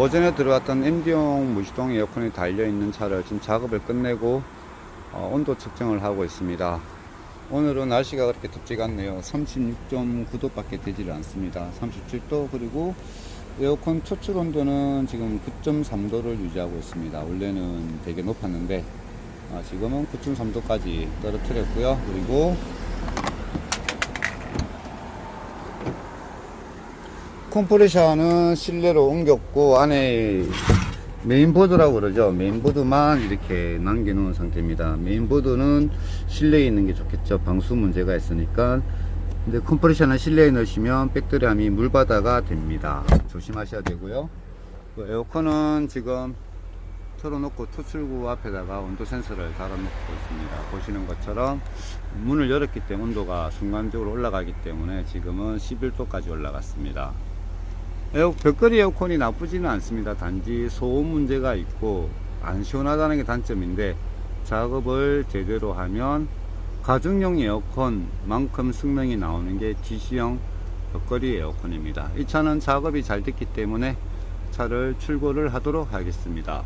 오전에 들어왔던 MD용 무시동 에어컨이 달려있는 차를 지금 작업을 끝내고 어, 온도 측정을 하고 있습니다. 오늘은 날씨가 그렇게 덥지가 않네요. 36.9도 밖에 되지를 않습니다. 37도 그리고 에어컨 초출 온도는 지금 9.3도를 유지하고 있습니다. 원래는 되게 높았는데 아, 지금은 9.3도까지 떨어뜨렸고요. 그리고 컴프레셔는 실내로 옮겼고 안에 메인보드라고 그러죠. 메인보드만 이렇게 남겨 놓은 상태입니다. 메인보드는 실내에 있는 게 좋겠죠. 방수 문제가 있으니까. 근데 컴프레셔는 실내에 넣으시면 백드람이 물바다가 됩니다. 조심하셔야 되고요. 그 에어컨은 지금 틀어놓고 토출구 앞에다가 온도 센서를 달아놓고 있습니다. 보시는 것처럼 문을 열었기 때문에 온도가 순간적으로 올라가기 때문에 지금은 11도까지 올라갔습니다. 에어, 벽걸이 에어컨이 나쁘지는 않습니다. 단지 소음 문제가 있고 안 시원하다는 게 단점인데 작업을 제대로 하면 가정용 에어컨만큼 성능이 나오는 게 DC형 벽걸이 에어컨입니다. 이 차는 작업이 잘 됐기 때문에 차를 출고를 하도록 하겠습니다.